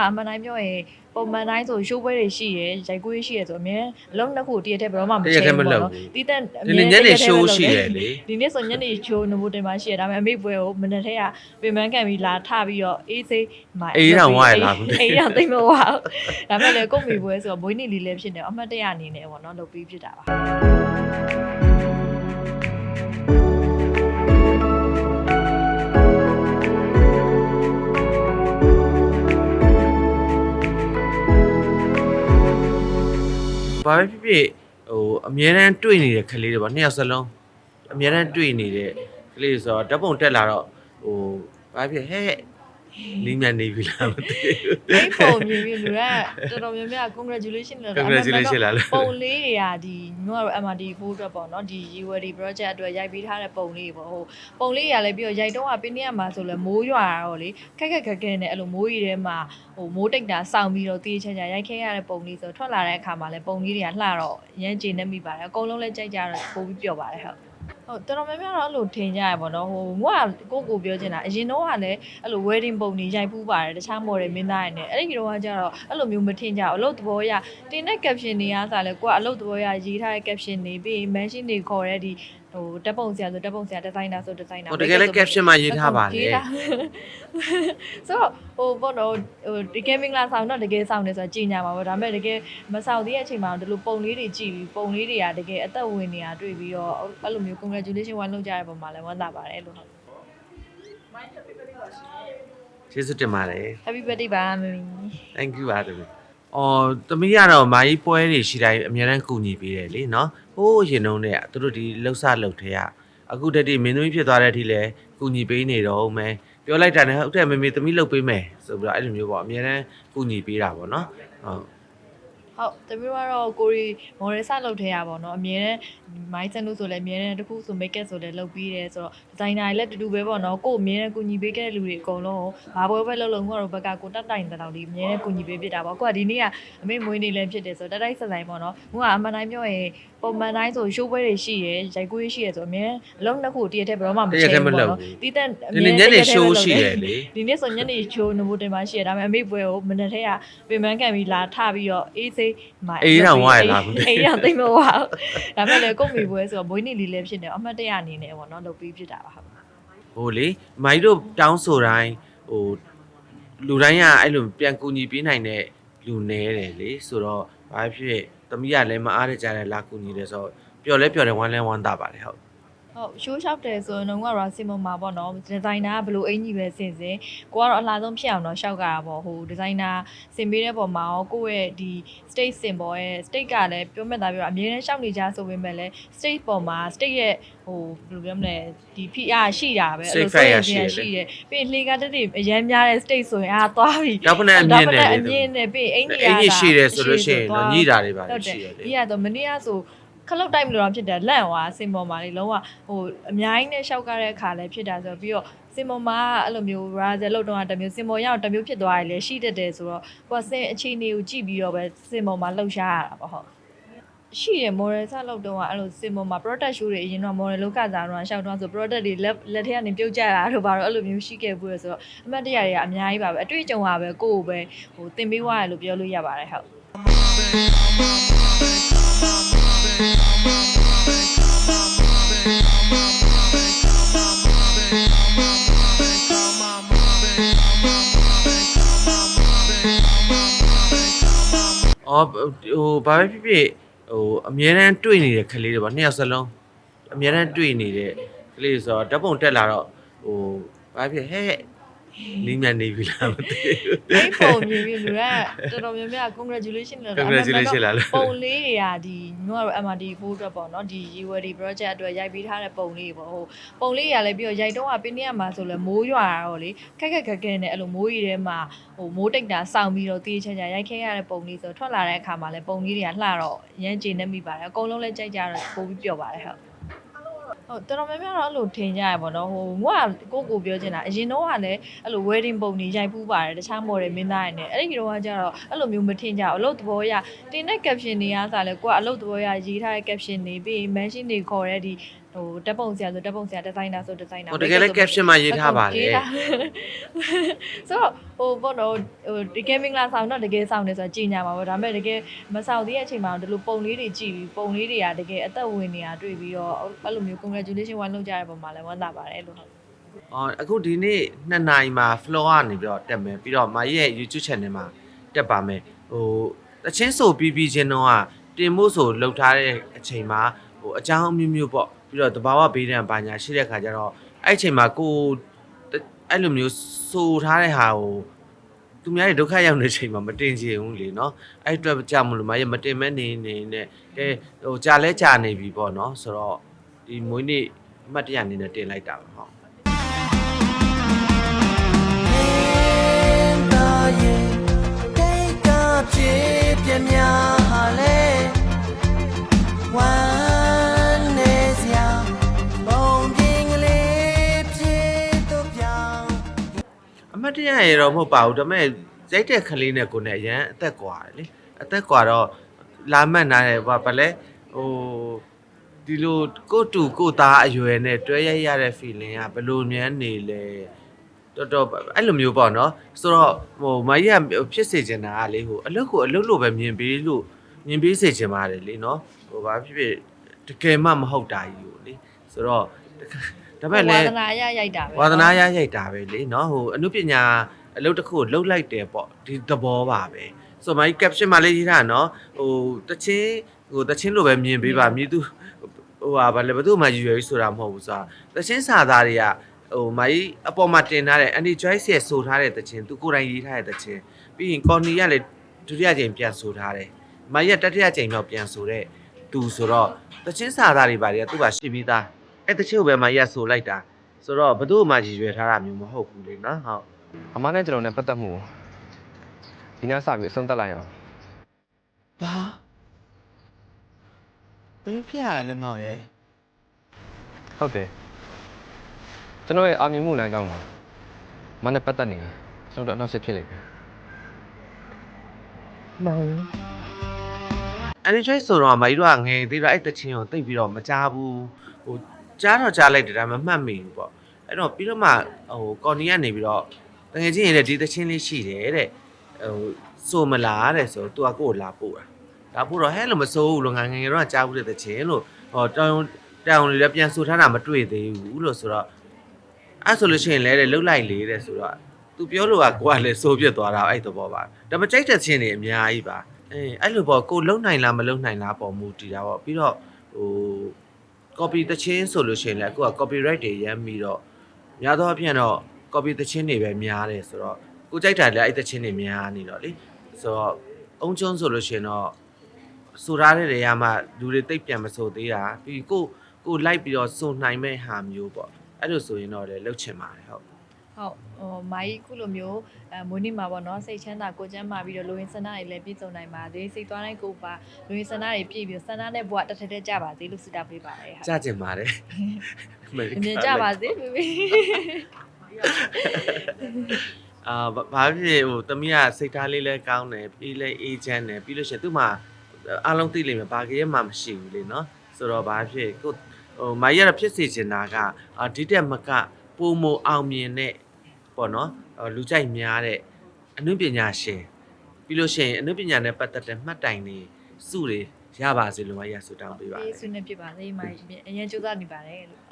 ကအမှန်တိုင်းပြောရင်ပုံမှန်တိုင်းဆိုရှိုးပွဲတွေရှိရယ်ရိုက်ကွေးရှိရယ်ဆိုအမြဲအလုံးနှစ်ခုတည့်ရက်တဲ့ဘယ်တော့မှမတရက်တည်းမလုပ်ဘူးတီးတဲ့ဒီနေ့ညနေ show ရှိတယ်လေဒီနေ့ဆိုညနေ show နမိုတင်မှာရှိရယ်ဒါပေမဲ့အမေပွဲကိုမနေ့တည်းကပြင်ပန်းခံပြီးလာထပြီးတော့အေးစိမအေးတောင်ဝါရလားမသိဘူးအေးတောင်သိမ့်မဝါဘူးဒါပေမဲ့လည်းကိုယ့်မိပွဲဆိုတော့မွေးနေ့လေးလည်းဖြစ်နေအမှတ်တရအနေနဲ့ပေါ့နော်လုပ်ပြီးဖြစ်တာပါ ဘာပဲဖြစ်ဖြစ်ဟိုအမြဲတမ်းတွေ့နေတဲ့ကလေးတွေပေါ့နှစ်ယောက်စလုံးအမြဲတမ်းတွေ့နေတဲ့ကလေးတွေဆိုတော့ဓာတ်ပုံတက်လာတော့ဟိုဘာဖြစ်ဟဲ့ နင်းမြန်နေပြီလားမသိဘူးအဲ့ပုံမြင်ပြီးလူကတော်တော်များများ congratulation လို့ Congratulation လာလို့ပုံလေးတွေကဒီညောကတော့ MRD 4အတွက်ပေါ့နော်ဒီ UWD project အတွက်ရိုက်ပေးထားတဲ့ပုံလေးတွေပေါ့ဟိုပုံလေးတွေကလည်းပြီးတော့ရိုက်တော့ကပင်းနေရမှာဆိုလဲမိုးရွာတော့လေခက်ခက်ခက်ခက်နဲ့အဲ့လိုမိုးရီထဲမှာဟိုမိုးတိတ်တာစောင့်ပြီးတော့တေးချာချာရိုက်ခဲရတဲ့ပုံလေးဆိုထွက်လာတဲ့အခါမှာလဲပုံလေးတွေကလှတော့ရမ်းကျဉ်နေမိပါတယ်အကုန်လုံးလဲကြိုက်ကြတော့ပိုပြီးပျော်ပါတယ်ဟုတ် ဟုတ်တော်တော်များများတော့အဲ့လိုထင်ကြရပါတော့ဟိုငွားကိုကိုပြောချင်တာအရင်တော့ကလည်းအဲ့လို wedding ပုံတွေရိုက်ဖူးပါတယ်တခြား model မင်းသားတွေနဲ့အဲ့ဒီတော့ကကြတော့အဲ့လိုမျိုးမထင်ကြဘူးအလုပ်သဘောရတင်တဲ့ caption တွေကစားလဲကိုကအလုပ်သဘောရရေးထားတဲ့ caption တွေပြီးရင် mention တွေခေါ်တဲ့ဒီဟိုတက်ပုံဆရာဆိုတက်ပုံဆရာ designer ဆို designer ဟိုတကယ်လည်း caption မှာရေးထားပါလေရေးထားဆိုတော့ဟိုပေါ့နော်ဟိုတကယ်မင်္ဂလာဆောင်တော့တကယ်ဆောင်နေဆိုတော့ကြည်ညာပါဘောဒါပေမဲ့တကယ်မဆောင်သေးတဲ့အချိန်မှာဒီလိုပုံလေးတွေကြည့်ပြီးပုံလေးတွေကတကယ်အသက်ဝင်နေတာတွေ့ပြီးတော့အဲ့လိုမျိုး congratulation ဝိုင်းလုပ်ကြတဲ့ပုံမှာလည်းဝမ်းသာပါတယ်လို့ဟုတ် ကျေးဇူးတင်ပါတယ် Happy birthday ပါမမီ thank you ပါတမီးအော်တမီးကတော့မာကြီးပွဲတွေရှိတိုင်းအများတန်းကူညီပေးတယ်လေနော်ဟိုးရင်တုန်းနဲ့သူတို့ဒီလှုပ်ဆလှုပ်ထဲကအခုတည်းကမင်းသမီးဖြစ်သွားတဲ့အထိလဲကူညီပေးနေတော့မယ် ပြောလိုက်တာနဲ့ဟုတ်တယ်မမေသမီးလှုပ်ပေးမယ်ဆိုပြီးတော့အဲ့လိုမျိုးပေါ့အများတန်းကူညီပေးတာပေါ့နော်ဟုတ် ဟုတ်တမီးကတော့ကိုရီမော်ရယ်ဆလုပ်ထဲရပါတော့အမြဲတမ်းမိုင်းစန်လို့ဆိုလည်းအမြဲတမ်းတစ်ခုဆို make up ဆိုလည်းလုပ်ပြီးတယ်ဆိုတော့ဒီဇိုင်နာတွေလည်းတူတူပဲပေါ့နော်ကို့အမြဲတမ်းကူညီပေးခဲ့တဲ့လူတွေအကုန်လုံးဘာပွဲပဲလုပ်လို့ငါတို့ဘက်ကကိုတက်တိုင်တဲ့လောက်လေးအမြဲတမ်းကူညီပေးဖြစ်တာပေါ့ကိုကဒီနေ့ကအမေမွေးနေ့လည်းဖြစ်တယ်ဆိုတော့တက်တိုက်ဆက်ဆိုင်ပေါ့နော်ငါကအမှန်တိုင်းပြောရင်ပုံမှန်တိုင်းဆိုရှိုးပွဲတွေရှိရယ်ရိုက်ကွေးရှိရယ်ဆိုအမြဲအလုံးနှစ်ခုတည့်ရက်တဲ့ဘယ်တော့မှမတရက်တည်းမလုပ်ဘူးတီးတဲ့ဒီနေ့ညနေ show ရှိတယ်လေဒီနေ့ဆိုညနေ show နမိုတင်မှာရှိရဒါပေမဲ့အမေပွဲကိုမနေ့တည်းကပြင်ပန်းခံပြီးလာထပြီးတော့အေးစိမအေးတောင်ဝါရလားမသိဘူးအေးတောင်သိမ့်မဝါဘူးဒါပေမဲ့လည်းကိုယ့်မိပွဲဆိုတော့မွေးနေ့လေးလည်းဖြစ်နေအမှတ်တရအနေနဲ့ပေါ့နော်လုပ်ပြီးဖြစ်တာပါဟုတ်ဟိုလေမိုင်းတို့တောင်းဆိုတိုင်းဟိုလူတိုင်းကအဲ့လိုပြန်ကူညီပေးနိုင်တဲ့လူနေတယ်လေဆိုတော့ဘာဖြစ်ဖြစ်သမီးကလည်းမအားရကြတဲ့လာကူညီတယ်ဆိုတော့ပျော်လဲပျော်တယ်ဝမ်းလဲဝမ်းသာပါတယ်ဟုတ် ဟုတ်ရှိုးလျှောက်တယ်ဆိုရင်တော့ကရာစီမမှာပေါ့နော်ဒီဇိုင်နာကဘယ်လိုအင်ကြီးပဲဆင်စင်ကိုကတော့အလားဆုံးဖြစ်အောင်တော့ရှောက်ကြတာပေါ့ဟိုဒီဇိုင်နာဆင်ပေးတဲ့ပုံမှာရောကိုယ့်ရဲ့ဒီ state symbol ရဲ့ state ကလည်းပြောမဲ့သားပြောအမြဲတမ်းရှောက်နေကြဆိုပေမဲ့လည်း state ပုံမှာ state ရဲ့ဟိုဘယ်လိုပြောမလဲဒီ PR ရှိတာပဲအဲ့လိုဆိုရင်ရှိတယ်ပြီးလှေကတက်တွေအရမ်းများတဲ့ state ဆိုရင်အာသွားပြီတော့ဖနဲ့အမြင့်နဲ့အလေမြင့်နဲ့ပြီးအင်ကြီးအင်ကြီးရှိတယ်ဆိုလို့ရှိရင်တော့ညိတာတွေပါဟုတ်တယ်ရှိတယ်လေဒီကတော့မနေ့ကဆို ခလုတ်တိုက်မလို့တော့ဖြစ်တယ်လန့်သွားစင်ပေါ်မှာလေလုံးဝဟိုအများကြီးနဲ့ရှောက်ကြတဲ့အခါလည်းဖြစ်တာဆိုတော့ပြီးတော့စင်ပေါ်မှာအဲ့လိုမျိုး razel လောက်တော့တမျိုးစင်ပေါ်ရအောင်တမျိုးဖြစ်သွားရလေရှိတတ်တယ်ဆိုတော့ကိုကစင်အခြေအနေကိုကြည့်ပြီးတော့ပဲစင်ပေါ်မှာလှုပ်ရှားရတာပေါ့ဟုတ်ရှိတယ် model ဆက်လောက်တော့အဲ့လိုစင်ပေါ်မှာ product show တွေအရင်တော့ model လောက်ကစားတော့ရှောက်တော့ဆို product တွေလက်လက်ထဲကနေပြုတ်ကျတာတို့ဘာလို့အဲ့လိုမျိုးရှိခဲ့ဘူးလေဆိုတော့အမှတ်တရတွေကအများကြီးပါပဲအတွေ့အကြုံပါပဲကိုယ့်ကိုပဲဟိုသင်ပေးသွားရလို့ပြောလို့ရပါတယ်ဟုတ် အော်ဟိုဘာပဲဖြစ်ဖြစ်ဟိုအမြဲတမ်းတွေ့နေတဲ့ကလေးတွေပေါ့နှစ်ယောက်စလုံးအမြဲတမ်းတွေ့နေတဲ့ကလေးတွေဆိုတော့ဓာတ်ပုံတက်လာတော့ဟိုဘာဖြစ်ဟဲ့ နင်းမြန်နေပြီလားမသိဘူးအဲ့ပုံမြင်ပြီးလူကတော်တော်များများ congratulation လို့ Congratulation လာလို့ပုံလေးတွေကဒီညောကတော့ MRD 4အတွက်ပေါ့နော်ဒီ UWD project အတွက်ရိုက်ပေးထားတဲ့ပုံလေးတွေပေါ့ဟိုပုံလေးတွေကလည်းပြီးတော့ရိုက်တော့ကပင်းနေရမှာဆိုလဲမိုးရွာတော့လေခက်ခက်ခက်ခက်နဲ့အဲ့လိုမိုးရီထဲမှာဟိုမိုးတိတ်တာစောင့်ပြီးတော့တေးချာချာရိုက်ခဲရတဲ့ပုံလေးဆိုထွက်လာတဲ့အခါမှာလဲပုံလေးတွေကလှတော့ရမ်းကျဉ်နေမိပါတယ်အကုန်လုံးလဲကြိုက်ကြတော့ပိုပြီးပျော်ပါတယ်ဟုတ် ဟုတ်တော်တော်များများတော့အဲ့လိုထင်ကြရပါတော့ဟိုငွားကိုကိုပြောချင်တာအရင်တော့ကလည်းအဲ့လို wedding ပုံတွေရိုက်ဖူးပါတယ်တခြား model မင်းသားတွေနဲ့အဲ့ဒီတော့ကကြတော့အဲ့လိုမျိုးမထင်ကြဘူးအလုပ်သဘောရတင်တဲ့ caption တွေကစားလဲကိုကအလုပ်သဘောရရေးထားတဲ့ caption တွေပြီးရင် mention တွေခေါ်တဲ့ဒီ ဟိုတက်ပုံဆရာဆိုတက်ပုံဆရာဒီဇိုင်နာဆိုဒီဇိုင်နာဟိုတကယ်လဲ caption မှာရေးထားပါလေရေးထားဆိုတော့ဟိုဘောတော့ဟိုတကယ်မင်္ဂလာဆောင်တော့တကယ်ဆောင်နေဆိုတော့ကြည်ညာပါဘောဒါပေမဲ့တကယ်မဆောင်သေးတဲ့အချိန်မှာဒီလိုပုံလေးတွေကြည့်ပြီးပုံလေးတွေကတကယ်အသက်ဝင်နေတာတွေ့ပြီးတော့အဲ့လိုမျိုး congratulation ဝိုင်းလုပ်ကြတဲ့ပုံမှာလည်းဝမ်းသာပါတယ်လို့ဟုတ်အော်အခုဒီနေ့2နာရီမှာ floor ကနေပြီးတော့တက်မယ်ပြီးတော့မာရဲ့ YouTube channel မှာတက်ပါမယ်ဟိုတချင်းဆိုပြီးပြီးချင်းတော့ကတင်မို့ဆိုလှုပ်ထားတဲ့အချိန်မှာဟိုအကြောင်းအမျိုးမျိုးပေါ့ ပြီးတော့တဘာဝဘေးဒဏ်ပါညာရှိတဲ့ခါကျတော့အဲ့အချိန်မှာကိုအဲ့လိုမျိုးဆိုထားတဲ့ဟာကိုသူများတွေဒုက္ခရောက်နေတဲ့အချိန်မှာမတင်ချင်ဘူးလေနော်အဲ့အတွက်ကြောင့်မလို့မာရဲ့မတင်မဲ့နေနေနဲ့ကဲဟိုကြာလဲကြာနေပြီပေါ့နော်ဆိုတော့ဒီမွေးနေ့အမှတ်တရအနေနဲ့တင်လိုက်တာပါဟုတ် တ်တရရေတော့မဟုတ်ပါဘူးဒါပေမဲ့ရိုက်တဲ့ကလေးနဲ့ကိုယ်နဲ့အရန်အသက်ကွာတယ်လေအသက်ကွာတော့လာမှတ်နာတယ်ဘာပါလဲဟိုဒီလိုကိုယ့်တူကိုယ့်သားအရွယ်နဲ့တွဲရိုက်ရတဲ့ feeling ကဘယ်လိုမြန်နေလဲတော်တော်အဲ့လိုမျိုးပေါ့နော်ဆိုတော့ဟိုမကြီးကဖြစ်စေချင်တာကလေဟိုအလုပ်ကိုအလုပ်လိုပဲမြင်ပေးလို့မြင်ပေးစေချင်ပါတယ်လေနော်ဟိုဘာဖြစ်ဖြစ်တကယ်မှမဟုတ်တာကြီးကိုလေဆိုတော့ ဒါပေမဲ့လည်း ဝါသနာရရိုက်တာပဲ ဝါသနာရရိုက်တာပဲလေเนาะဟိုအနုပညာအလုပ်တစ်ခုကိုလှုပ်လိုက်တယ်ပေါ့ဒီသဘောပါပဲဆိုမိုင်း caption မှာလေးရေးတာเนาะဟိုတချင်းဟိုတချင်းလိုပဲမြင်ပေးပါမြည်သူဟိုဟာဗာလေဘယ်သူမှရွယ်ရွယ်ဆိုတာမဟုတ်ဘူးဆိုတာတချင်းစာသားတွေကဟိုမိုင်းအပေါ်မှာတင်ထားတဲ့ Andy Joyce ရဲ့ဆိုထားတဲ့တချင်းသူကိုယ်တိုင်ရေးထားတဲ့တချင်းပြီးရင် Connie ကလည်းဒုတိယကြိမ်ပြန်ဆိုထားတယ်မိုင်းရတတိယကြိမ်တော့ပြန်ဆိုတဲ့သူဆိုတော့တချင်းစာသားတွေဗာတွေကသူ့ဘာရှိပြီးသား အဲ့တချင်းကိုပဲမိုင်းရဆိုလိုက်တာဆိုတော့ဘယ်သူမှရည်ရွယ်ထားတာမျိုးမဟုတ်ဘူးလေနော်ဟုတ်အမနဲ့ကျွန်တော်နဲ့ပတ်သက်မှုဒီနေ့စပြီးအဆုံးသတ်လိုက်အောင်ဘာဘယ်ဖြစ်ရလဲမောင်ရဲ့ဟုတ်တယ်ကျွန်တော်ရဲ့အာမြင်မှုလမ်းကြောင်းမှာမနဲ့ပတ်သက်နေရင်ကျွန်တော်တို့အနောက်ဆက်ဖြစ်လိမ့်မယ်မောင်အဲ့ဒီချိုင်းဆိုတော့မကြီးတို့ကငယ်သေးတော့အဲ့တချင်းကိုတိတ်ပြီးတော့မကြားဘူးဟို ကြားတော့ကြားလိုက်တယ်ဒါပေမဲ့မှတ်မိဘူးပေါ့အဲ့တော့ပြီးတော့မှဟိုကော်နီကနေပြီးတော့တကယ်ချင်းရင်လည်းဒီတချင်းလေးရှိတယ်တဲ့ဟိုဆိုမလားတဲ့ဆိုတော့ तू ကကိုယ့်ကိုလာပို့တာလာပို့တော့ဟဲ့လို့မစိုးဘူးလို့ငါငယ်ငယ်တော့ကြားဘူးတဲ့တချင်းလို့ဟောတောင်းတောင်းလေးလည်းပြန်ဆိုထားတာမတွေ့သေးဘူးလို့ဆိုတော့အဲ့ဆိုလို့ရှိရင်လည်းတဲ့လှုပ်လိုက်လေတဲ့ဆိုတော့သူပြောလို့ကကိုကလည်းစိုးပြစ်သွားတာအဲ့သဘောပါဒါပေမဲ့ကြိုက်တဲ့ချင်းတွေအများကြီးပါအေးအဲ့လိုပေါ့ကိုလုံနိုင်လားမလုံနိုင်လားပေါ့မူတည်တာပေါ့ပြီးတော့ဟို copy တချင်းဆိုလို့ရှိရင်လည်းကိုက copyright တွေရမ်းပြီးတော့များသောအားဖြင့်တော့ copy တချင်းတွေပဲများတယ်ဆိုတော့ကိုကြိုက်တာလည်းအဲ့တချင်းတွေများနေတော့လေဆိုတော့အုံကျုံဆိုလို့ရှိရင်တော့ဆိုထားတဲ့နေရာမှာလူတွေတိတ်ပြန်မဆိုသေးတာပြီးကိုကိုလိုက်ပြီးတော့စုံနိုင်မဲ့ဟာမျိုးပေါ့အဲ့လိုဆိုရင်တော့လည်းလှုပ်ချင်ပါတယ်ဟုတ် ဟုတ်ဟိုမိုင်းခုလိုမျိုးအဲမွေးနေ့မှာပေါ့နော်စိတ်ချမ်းသာကိုယ်ချမ်းသာပြီးတော့လူရင်းစန္ဒတွေလည်းပြည့်စုံနိုင်ပါသေးစိတ်သွားတိုင်းကိုယ်ပါလူရင်းစန္ဒတွေပြည့်ပြီးစန္ဒနဲ့ဘဝတစ်ထက်တည်းကြပါသေးလို့ဆုတောင်းပေးပါတယ်ဟာကြကျင်ပါတယ်အမြင်ကြပါစေဘေဘေအာဘာဘာဖြစ်ဟိုတမီးကစိတ်ထားလေးလဲကောင်းတယ်ပြီးလဲအေဂျင့်တယ်ပြီးလို့ရှိရင်သူ့မှာအားလုံးသိလိမ့်မယ်ဘာကြရဲမှမရှိဘူးလေနော်ဆိုတော့ဘာဖြစ်ကိုဟိုမိုင်းရတာဖြစ်စေချင်တာကအာဒီတက်မကပုံမအောင်မြင်တဲ့ ပေါ့နော်ဟိုလူကြိုက်များတဲ့အနုပညာရှင်ပြီးလို့ရှိရင်အနုပညာနဲ့ပတ်သက်တဲ့မှတ်တိုင်တွေစုတွေရပါစေလို့မိုင်းရဆူတောင်းပေးပါတပေးယ်ဆုနဲ့ပြပါစေမိုင်းအရင်ကြိုးစားနေပါတယ်လို့